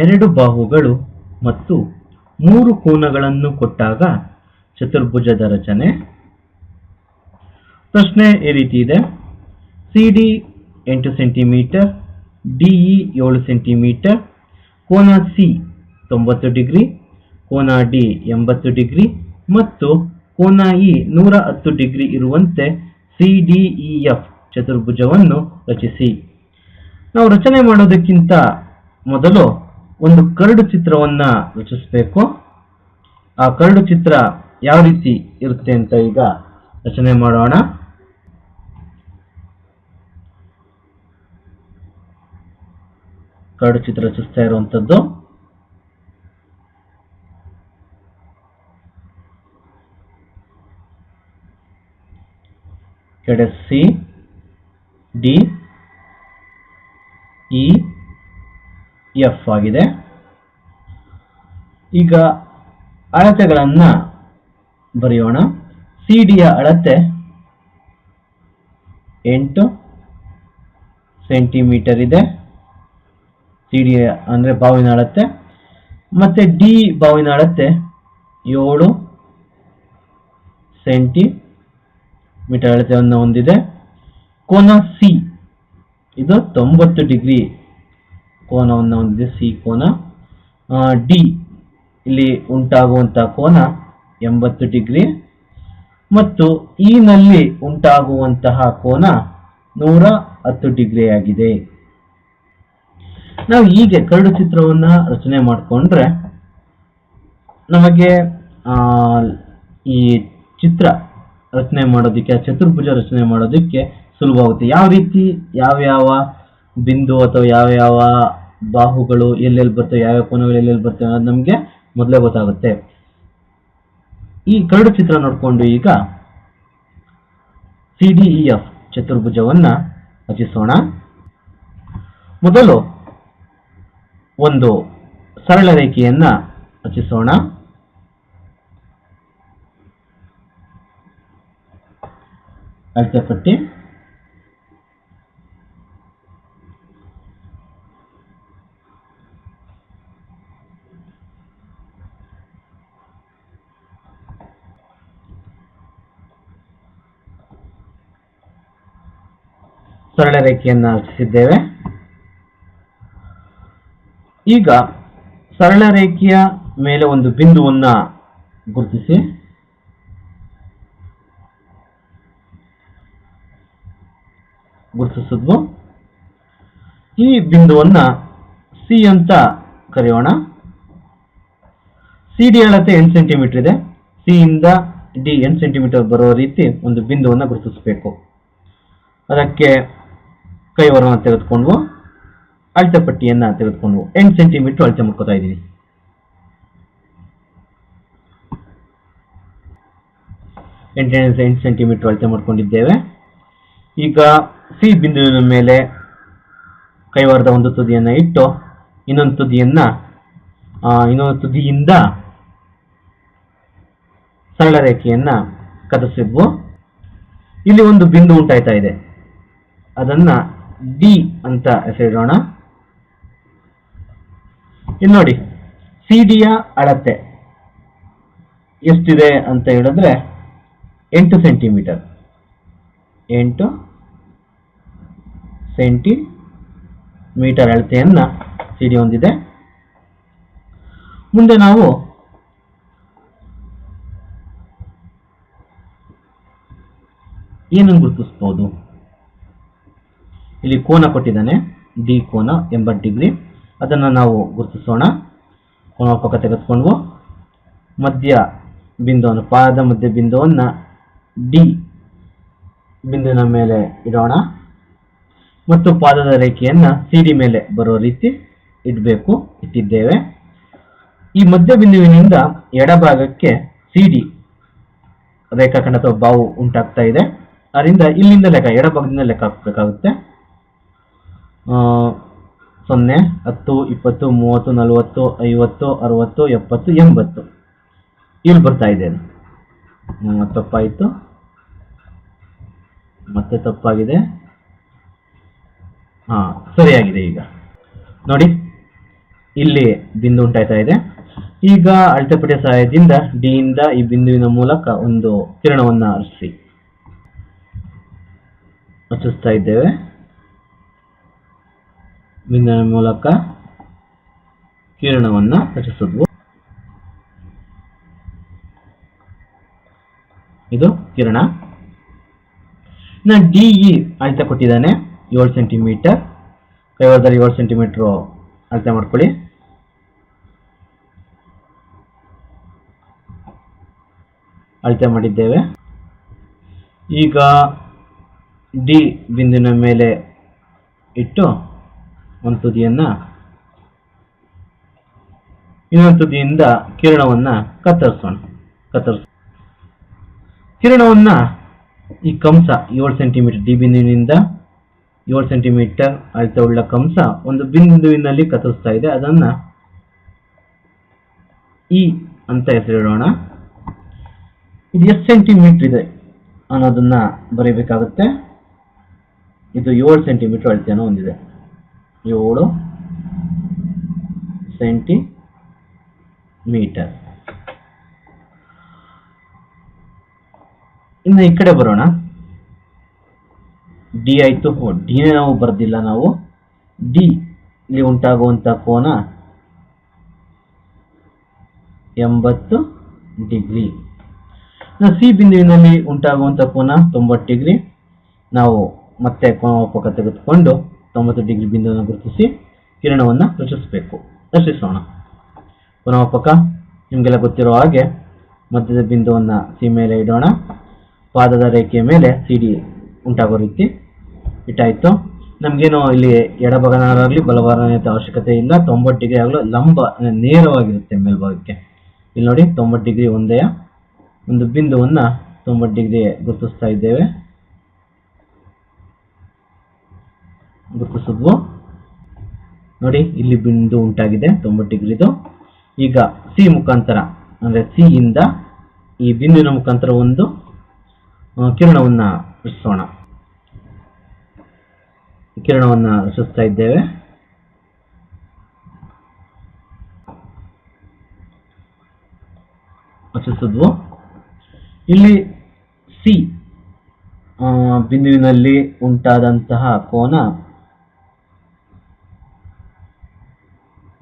ಎರಡು ಬಾಹುಗಳು ಮತ್ತು ಮೂರು ಕೋನಗಳನ್ನು ಕೊಟ್ಟಾಗ ಚತುರ್ಭುಜದ ರಚನೆ. ಪ್ರಶ್ನೆ ಈ ರೀತಿ ಇದೆ. ಸಿ ಡಿ ಎಂಟು ಸೆಂಟಿಮೀಟರ್ ಡಿಇ ಏಳು ಸೆಂಟಿಮೀಟರ್, ಕೋನ ಸಿ ತೊಂಬತ್ತು ಡಿಗ್ರಿ, ಕೋನ ಡಿ ಎಂಬತ್ತು ಡಿಗ್ರಿ ಮತ್ತು ಕೋನ ಇ ನೂರ ಹತ್ತು ಡಿಗ್ರಿ ಇರುವಂತೆ ಸಿ ಡಿ ಇ ಎಫ್ ಚತುರ್ಭುಜವನ್ನು ರಚಿಸಿ. ನಾವು ರಚನೆ ಮಾಡೋದಕ್ಕಿಂತ ಮೊದಲು ಒಂದು ಕರಡು ಚಿತ್ರವನ್ನ ರಚಿಸಬೇಕು. ಆ ಕರಡು ಚಿತ್ರ ಯಾವ ರೀತಿ ಇರುತ್ತೆ ಅಂತ ಈಗ ರಚನೆ ಮಾಡೋಣ. ಕರಡು ಚಿತ್ರ ರಚಿಸ್ತಾ ಇರುವಂತದ್ದು. ಕೆಡೆ ಸಿ, ಡಿ, ಇ ಎಫ್ ಆಗಿದೆ. ಈಗ ಅಳತೆಗಳನ್ನ ಬರೆಯೋಣ. ಸಿ ಡಿಯ ಅಳತೆ ಎಂಟು ಸೆಂಟಿಮೀಟರ್ ಇದೆ. ಸಿ ಡಿ ಅಂದರೆ ಬಾವಿನ ಅಳತೆ. ಮತ್ತೆ ಡಿ ಬಾವಿನ ಅಳತೆ ಏಳು ಸೆಂಟಿ ಮೀಟರ್ ಅಳತೆಯನ್ನು ಹೊಂದಿದೆ. ಕೋನ ಸಿ ಇದು ತೊಂಬತ್ತು ಡಿಗ್ರಿ ಕೋನವನ್ನು ಹೊಂದಿದೆ ಸಿ ಕೋನ ಡಿ. ಇಲ್ಲಿ ಉಂಟಾಗುವಂತಹ ಕೋನ ಎಂಬತ್ತು ಡಿಗ್ರಿ. ಮತ್ತು ಈ ನಲ್ಲಿ ಉಂಟಾಗುವಂತಹ ಕೋನ ನೂರ ಹತ್ತು ಡಿಗ್ರಿ ಆಗಿದೆ. ನಾವು ಹೀಗೆ ಕರಡು ಚಿತ್ರವನ್ನ ರಚನೆ ಮಾಡಿಕೊಂಡ್ರೆ ನಮಗೆ ಈ ಚಿತ್ರ ರಚನೆ ಮಾಡೋದಕ್ಕೆ ಚತುರ್ಭುಜ ರಚನೆ ಮಾಡೋದಕ್ಕೆ ಸುಲಭವಾಗುತ್ತೆ. ಯಾವ ರೀತಿ, ಯಾವ್ಯಾವ ಬಿಂದು ಅಥವಾ ಯಾವ ಯಾವ ಬಾಹುಗಳು ಎಲ್ಲೆಲ್ಲಿ ಬರ್ತವೆ, ಯಾವ ಕೋನಗಳು ಎಲ್ಲೆಲ್ಲಿ ಬರ್ತವೆ ಅನ್ನೋದು ನಮಗೆ ಮೊದಲೇ ಗೊತ್ತಾಗುತ್ತೆ. ಈ ಕರಡು ಚಿತ್ರ ನೋಡಿಕೊಂಡು ಈಗ ಸಿ ಡಿ ಇ ಎಫ್ ಚತುರ್ಭುಜವನ್ನ ರಚಿಸೋಣ. ಮೊದಲು ಒಂದು ಸರಳ ರೇಖೆಯನ್ನ ರಚಿಸೋಣ. ಅಳತೆ ಪಟ್ಟಿ. ಸರಳ ರೇಖೆಯನ್ನು ರಚಿಸಿದ್ದೇವೆ. ಈಗ ಸರಳ ರೇಖೆಯ ಮೇಲೆ ಒಂದು ಬಿಂದುವನ್ನ ಗುರುತಿಸಿ. ಗುರುತಿಸಿದ್ವು. ಈ ಬಿಂದುವನ್ನ ಸಿ ಅಂತ ಕರೆಯೋಣ. ಸಿ ಡಿ ಅಳತೆ ಎಂಟು ಸೆಂಟಿಮೀಟರ್ ಇದೆ. ಸಿ ಇಂದ ಡಿ ಎಂಟು ಸೆಂಟಿಮೀಟರ್ ಬರೋ ರೀತಿ ಒಂದು ಬಿಂದುವನ್ನ ಗುರುತಿಸಬೇಕು. ಅದಕ್ಕೆ ಕೈವರವನ್ನು ತೆಗೆದುಕೊಂಡು, ಅಳತೆ ಪಟ್ಟಿಯನ್ನು ತೆಗೆದುಕೊಂಡು ಎಂಟು ಸೆಂಟಿಮೀಟರ್ ಅಳತೆ ಮಾಡ್ಕೋತಾ ಇದ್ದೀನಿ ಎಂಟು ಎಂಟು ಸೆಂಟಿಮೀಟರ್ ಅಳತೆ ಮಾಡ್ಕೊಂಡಿದ್ದೇವೆ. ಈಗ ಸಿ ಬಿಂದುವಿನ ಮೇಲೆ ಕೈವಾರದ ಒಂದು ತುದಿಯನ್ನು ಇಟ್ಟು, ಇನ್ನೊಂದು ತುದಿಯನ್ನು ಇನ್ನೊಂದು ತುದಿಯಿಂದ ಸರಳ ರೇಖೆಯನ್ನು ಕದಸಿದ್ವು. ಇಲ್ಲಿ ಒಂದು ಬಿಂದು ಉಂಟಾಯ್ತಾ ಇದೆ. ಅದನ್ನ ಡಿ ಅಂತ ಹೆಸರಿಡೋಣ. ಇಲ್ಲಿ ನೋಡಿ ಸಿ ಡಿಯ ಅಳತೆ ಎಷ್ಟಿದೆ ಅಂತ ಹೇಳಿದ್ರೆ ಎಂಟು ಸೆಂಟಿಮೀಟರ್. ಎಂಟು ಸೆಂಟಿ ಮೀಟರ್ ಅಳತೆಯನ್ನ ಸಿ ಡಿ ಹೊಂದಿದೆ. ಮುಂದೆ ನಾವು ಏನನ್ನು ಗುರುತಿಸ್ಬೋದು? ಇಲ್ಲಿ ಕೋನ ಕೊಟ್ಟಿದ್ದಾನೆ. ಡಿ ಕೋನ ಎಂಬತ್ತು ಡಿಗ್ರಿ. ಅದನ್ನು ನಾವು ಗುರುತಿಸೋಣ. ಕೋನ ಪಕ್ಕ ತೆಗೆದುಕೊಂಡು ಮಧ್ಯ ಬಿಂದುವನ್ನು, ಪಾದ ಮಧ್ಯ ಬಿಂದುವನ್ನು ಡಿ ಬಿಂದುವಿನ ಮೇಲೆ ಇಡೋಣ. ಮತ್ತು ಪಾದದ ರೇಖೆಯನ್ನು ಸಿಡಿ ಮೇಲೆ ಬರೋ ರೀತಿ ಇಡಬೇಕು, ಇಟ್ಟಿದ್ದೇವೆ. ಈ ಮಧ್ಯ ಬಿಂದುವಿನಿಂದ ಎಡಭಾಗಕ್ಕೆ ಸಿಡಿ ರೇಖಾಖಂಡ ಅಥವಾ ಬಾವು ಉಂಟಾಗ್ತಾ ಇದೆ. ಅದರಿಂದ ಇಲ್ಲಿಂದ ಲೆಕ್ಕ, ಎಡಭಾಗದಿಂದ ಲೆಕ್ಕ ಹಾಕಬೇಕಾಗುತ್ತೆ. ಸೊನ್ನೆ, ಹತ್ತು, ಇಪ್ಪತ್ತು, ಮೂವತ್ತು, ನಲವತ್ತು, ಐವತ್ತು, ಅರವತ್ತು, ಎಪ್ಪತ್ತು, ಎಂಬತ್ತು. ಇಲ್ಲಿ ಬರ್ತಾ ಇದೆ ಅದು. ತಪ್ಪಾಯಿತು. ಮತ್ತೆ ತಪ್ಪಾಗಿದೆ. ಹಾ, ಸರಿಯಾಗಿದೆ ಈಗ. ನೋಡಿ, ಇಲ್ಲಿ ಬಿಂದು ಉಂಟಾಯ್ತಾ ಇದೆ. ಈಗ ಅಳತೆಪಟ್ಟಿಯ ಸಹಾಯದಿಂದ ಡಿ ಇಂದ ಈ ಬಿಂದುವಿನ ಮೂಲಕ ಒಂದು ಕಿರಣವನ್ನು ಹರಿಸಿ. ರಚಿಸ್ತಾ ಇದ್ದೇವೆ. ಬಿಂದುವಿನ ಮೂಲಕ ಕಿರಣವನ್ನು ರಚಿಸಿದ್ವು. ಇದು ಕಿರಣ. ಇನ್ನು ಡಿ ಇ ಅಳತೆ ಕೊಟ್ಟಿದ್ದಾನೆ. ಏಳು ಸೆಂಟಿಮೀಟರ್. ಕೈವಾರದಲ್ಲಿ ಏಳು ಸೆಂಟಿಮೀಟರ್ ಅಳತೆ ಮಾಡ್ಕೊಳ್ಳಿ. ಅಳತೆ ಮಾಡಿದ್ದೇವೆ. ಈಗ ಡಿ ಬಿಂದಿನ ಮೇಲೆ ಇಟ್ಟು ಒಂದು ತುದಿಯನ್ನ ಇನ್ನೊಂದು ತುದಿಯಿಂದ ಕಿರಣವನ್ನ ಕತ್ತರಿಸೋಣ. ಕತ್ತರಿಸ ಕಿರಣವನ್ನ ಈ ಕಂಸ ಏಳು ಸೆಂಟಿಮೀಟರ್ ಡಿ ಬಿಂದುವಿನಿಂದ ಏಳು ಸೆಂಟಿಮೀಟರ್ ಅಳತೆಯುಳ್ಳ ಕಂಸ ಒಂದು ಬಿಂದುವಿನಲ್ಲಿ ಕತ್ತರಿಸ್ತಾ ಇದೆ. ಅದನ್ನ ಇ ಅಂತ ಹೆಸರಿಡೋಣ. ಇದು ಎಷ್ಟು ಸೆಂಟಿಮೀಟರ್ ಇದೆ ಅನ್ನೋದನ್ನ ಬರೀಬೇಕಾಗುತ್ತೆ. ಇದು ಏಳು ಸೆಂಟಿಮೀಟರ್ ಅಳತೆಯನ್ನು ಹೊಂದಿದೆ. ಏಳು ಸೆಂಟಿ ಮೀಟರ್ ಇನ್ನು ಈ ಕಡೆ ಬರೋಣ. ಡಿ ಆಯಿತು ಡಿ ನಾವು ಬರ್ದಿಲ್ಲ ನಾವು. ಡಿ ಇಲ್ಲಿ ಉಂಟಾಗುವಂಥ ಕೋನ ಎಂಬತ್ತು ಡಿಗ್ರಿ. ಸಿ ಬಿಂದುವಿನಲ್ಲಿ ಉಂಟಾಗುವಂಥ ಕೋನ ತೊಂಬತ್ತು ಡಿಗ್ರಿ. ನಾವು ಮತ್ತೆ ಕೋನ ಕೋನಮಾಪಕ ತೆಗೆದುಕೊಂಡು ತೊಂಬತ್ತು ಡಿಗ್ರಿ ಬಿಂದುವನ್ನು ಗುರುತಿಸಿ ಕಿರಣವನ್ನು ರಚಿಸಬೇಕು. ರಚಿಸೋಣ. ಪುನಃಪಕ ನಿಮಗೆಲ್ಲ ಗೊತ್ತಿರೋ ಹಾಗೆ ಮಧ್ಯದ ಬಿಂದುವನ್ನು ಸಿ ಮೇಲೆ ಇಡೋಣ. ಪಾದದ ರೇಖೆಯ ಮೇಲೆ ಸಿ ಡಿ ಉಂಟಾಗೋ ರೀತಿ ಇಟ್ಟಾಯಿತು. ನಮಗೇನು ಇಲ್ಲಿ ಎಡಭಗನಾಗಲಿ ಬಲಭಾಗದ ಅವಶ್ಯಕತೆ ಇಲ್ಲ ತೊಂಬತ್ತು ಡಿಗ್ರಿ ಆಗಲು ಲಂಬ ನೇರವಾಗಿರುತ್ತೆ ಮೇಲ್ಭಾಗಕ್ಕೆ. ಇಲ್ಲಿ ನೋಡಿ ತೊಂಬತ್ತು ಡಿಗ್ರಿ ಒಂದೇ ಒಂದು ಬಿಂದುವನ್ನು ತೊಂಬತ್ತು ಡಿಗ್ರಿ ಗುರುತಿಸ್ತಾ ಇದ್ದೇವೆ. ಗುರುತಿಸಿದ್ವು ನೋಡಿ, ಇಲ್ಲಿ ಬಿಂದು ಉಂಟಾಗಿದೆ, ತೊಂಬತ್ತು ಡಿಗ್ರಿದು. ಈಗ ಸಿ ಮುಖಾಂತರ, ಅಂದ್ರೆ ಸಿ ಇಂದ ಈ ಬಿಂದುವಿನ ಮುಖಾಂತರ ಒಂದು ಕಿರಣವನ್ನ ರಚಿಸೋಣ. ಕಿರಣವನ್ನ ರಚಿಸ್ತಾ ಇದ್ದೇವೆ. ರಚಿಸಿದ್ವು. ಇಲ್ಲಿ ಸಿ ಬಿಂದುವಿನಲ್ಲಿ ಉಂಟಾದಂತಹ ಕೋನ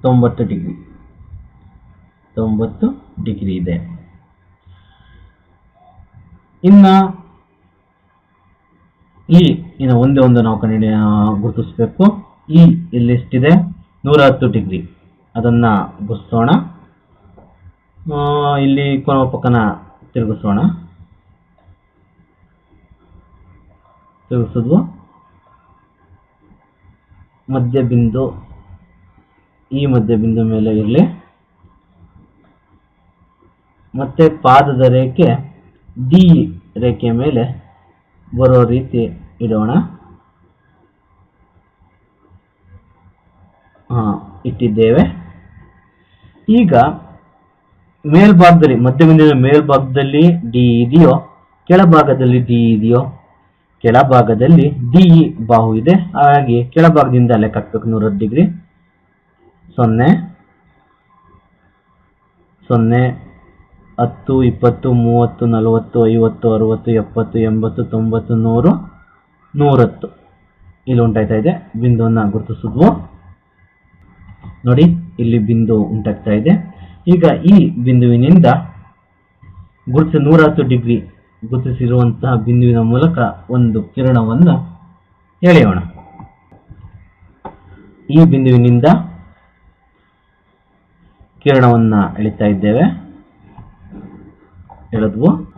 ತೊಂಬತ್ತು ಡಿಗ್ರಿ. ತೊಂಬತ್ತು ಡಿಗ್ರಿ ಇದೆ. ಇನ್ನ ಈ, ಇನ್ನು ಒಂದೇ ಒಂದು ನಾವು ಕಂಡು ಗುರುತಿಸಬೇಕು. ಈ ಇಲ್ಲಿ ಎಷ್ಟಿದೆ ನೂರ ಹತ್ತು ಡಿಗ್ರಿ. ಅದನ್ನ ಗುರ್ಸೋಣ. ಇಲ್ಲಿ ಇಲ್ಲಿ ಪಕ್ಕನ ತಿರುಗಿಸೋಣ. ತಿರುಗಿಸಿದ್ವು. ಮಧ್ಯ ಬಿಂದು ಈ ಮಧ್ಯ ಬಿಂದು ಮೇಲೆ ಇರಲಿ. ಮತ್ತೆ ಪಾದದ ರೇಖೆ ಡಿ ರೇಖೆ ಮೇಲೆ ಬರೋ ರೀತಿ ಇಡೋಣ. ಇಟ್ಟಿದ್ದೇವೆ. ಈಗ ಮೇಲ್ಭಾಗದಲ್ಲಿ ಮಧ್ಯಬಿಂದುವಿನ ಮೇಲ್ಭಾಗದಲ್ಲಿ ಡಿ ಇದೆಯೋ, ಕೆಳಭಾಗದಲ್ಲಿ ಡಿ ಇದೆಯೋ, ಕೆಳಭಾಗದಲ್ಲಿ ಡಿ ಬಾಹು ಇದೆ. ಹಾಗಾಗಿ ಕೆಳಭಾಗದಿಂದ ಲೆಕ್ಕ ಹಾಕ್ಬೇಕು ನೂರ ಡಿಗ್ರಿ. ಸೊನ್ನೆ. ಸೊನ್ನೆ, ಹತ್ತು, ಇಪ್ಪತ್ತು, ಮೂವತ್ತು, ನಲವತ್ತು, ಐವತ್ತು, ಅರುವತ್ತು, ಎಪ್ಪತ್ತು, ಎಂಬತ್ತು, ತೊಂಬತ್ತು, ನೂರು, ನೂರತ್ತು. ಇಲ್ಲಿ ಉಂಟಾಯ್ತಾ ಇದೆ. ಬಿಂದುವನ್ನು ಗುರುತಿಸಿದ್ವು. ನೋಡಿ, ಇಲ್ಲಿ ಬಿಂದು ಉಂಟಾಗ್ತಾ ಇದೆ. ಈಗ ಈ ಬಿಂದುವಿನಿಂದ ಗುರುತಿಸಿ ನೂರ ಹತ್ತು ಡಿಗ್ರಿ ಗುರುತಿಸಿರುವಂತಹ ಬಿಂದುವಿನ ಮೂಲಕ ಒಂದು ಕಿರಣವನ್ನು ಎಳೆಯೋಣ. ಈ ಬಿಂದುವಿನಿಂದ ಕಿರಣವನ್ನ ಎಳಿತಾ ಇದ್ದೇವೆ. ಎಳೆದ್ವು.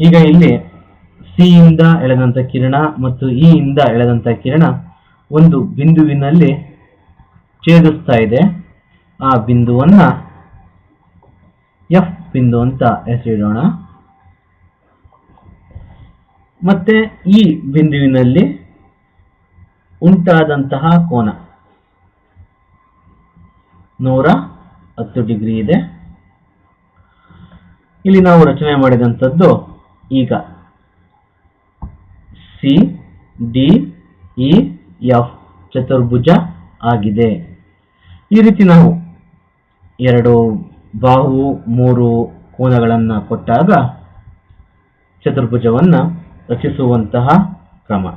ಈಗ ಇಲ್ಲಿ ಸಿ ಇಂದ ಎಳೆದಂತ ಕಿರಣ ಮತ್ತು ಇ ಇಂದ ಎಳೆದಂತ ಕಿರಣ ಒಂದು ಬಿಂದುವಿನಲ್ಲಿ ಛೇದಿಸ್ತಾ ಇದೆ. ಆ ಬಿಂದುವನ್ನ ಎಫ್ ಬಿಂದು ಅಂತ ಹೆಸರಿಡೋಣ. ಮತ್ತೆ ಈ ಬಿಂದುವಿನಲ್ಲಿ ಉಂಟಾದಂತಹ ಕೋನ. ನೂರ ಹತ್ತು ಡಿಗ್ರಿ ಇದೆ. ಇಲ್ಲಿ ನಾವು ರಚನೆ ಮಾಡಿದಂಥದ್ದು ಈಗ ಸಿ ಡಿ ಇ ಎಫ್ ಚತುರ್ಭುಜ ಆಗಿದೆ. ಈ ರೀತಿ ನಾವು ಎರಡು ಬಾಹು, ಮೂರು ಕೋನಗಳನ್ನು ಕೊಟ್ಟಾಗ ಚತುರ್ಭುಜವನ್ನು ರಚಿಸುವಂತಹ ಕ್ರಮ